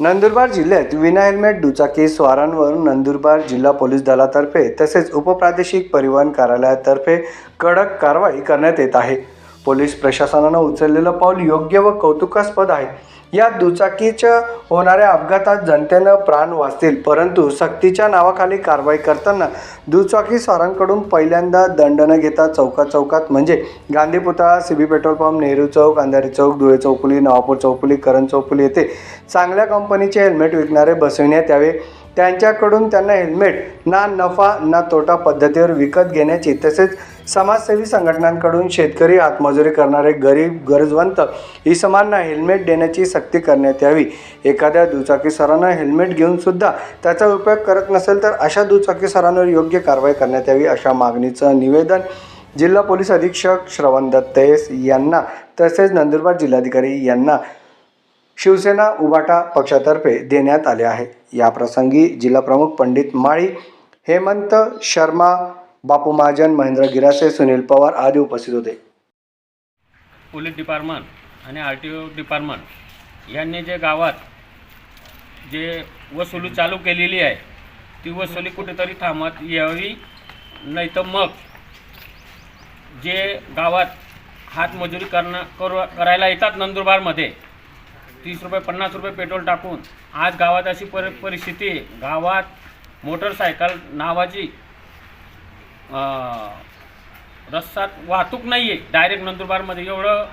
नंदुरबार जिल्ह्यात विना हेल्मेट दुचाकी स्वारांवर नंदुरबार जिल्हा पोलीस दलातर्फे तसेच उपप्रादेशिक परिवहन कार्यालयातर्फे कडक कारवाई करण्यात येत आहे. पोलीस प्रशासनानं उचललेलं पाऊल योग्य व कौतुकास्पद आहे. या दुचाकीच्या होणाऱ्या अपघातात जनतेनं प्राण वाचतील परंतु सक्तीच्या नावाखाली कारवाई करताना दुचाकी स्वारांकडून पहिल्यांदा दंड न घेता चौकात चौकात म्हणजे गांधी पुतळा C B petrol pump Nehru चौक अंधारी चौक धुळे चौकुली नवापूर चौकुली करण चौकुली येथे चांगल्या कंपनीचे हेल्मेट विकणारे बसविण्यात यावे. त्यांच्याकडून त्यांना हेल्मेट ना नफा ना तोटा पद्धतीवर विकत घेण्याची तसेच समाजसेवी संघटनांकडून शेतकरी आत्मजुरी करणारे गरीब गरजवंत इसमांना हेल्मेट देण्याची सक्ती करण्यात यावी. एखाद्या दुचाकीसरांना हेल्मेट घेऊन सुद्धा त्याचा उपयोग करत नसेल तर अशा दुचाकीसरांवर योग्य कारवाई करण्यात यावी अशा मागणीचं निवेदन जिल्हा पोलीस अधीक्षक श्रवण दत्तेस यांना तसेच नंदुरबार जिल्हाधिकारी यांना शिवसेना उबाटा पक्षातर्फे देण्यात आले आहे. या प्रसंगी जिल्हाप्रमुख पंडित माळी हेमंत शर्मा बापू महाजन महेंद्र गिरासे सुनील पवार आदी उपस्थित होते. पोलीस डिपार्टमेंट आणि आर टी ओ डिपार्टमेंट यांनी जे गावात जे वसुली चालू केलेली आहे ती वसुली कुठेतरी थांबत यावी नाही तर मग जे गावात हातमजुरी करणं करू करायला येतात नंदुरबारमध्ये तीस रुपये पन्नास रुपये पेट्रोल टाकून आज गावात अशी पर परिस्थिती आहे. गावात मोटरसायकल नावाची रस्त्यात वाहतूक नाही आहे डायरेक्ट नंदुरबारमध्ये एवढं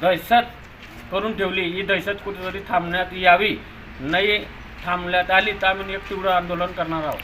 दहशत करून ठेवली. ही दहशत कुठेतरी थांबण्यात यावी. नाही थांबण्यात आली तर आम्ही एक तीव्र आंदोलन करणार आहोत.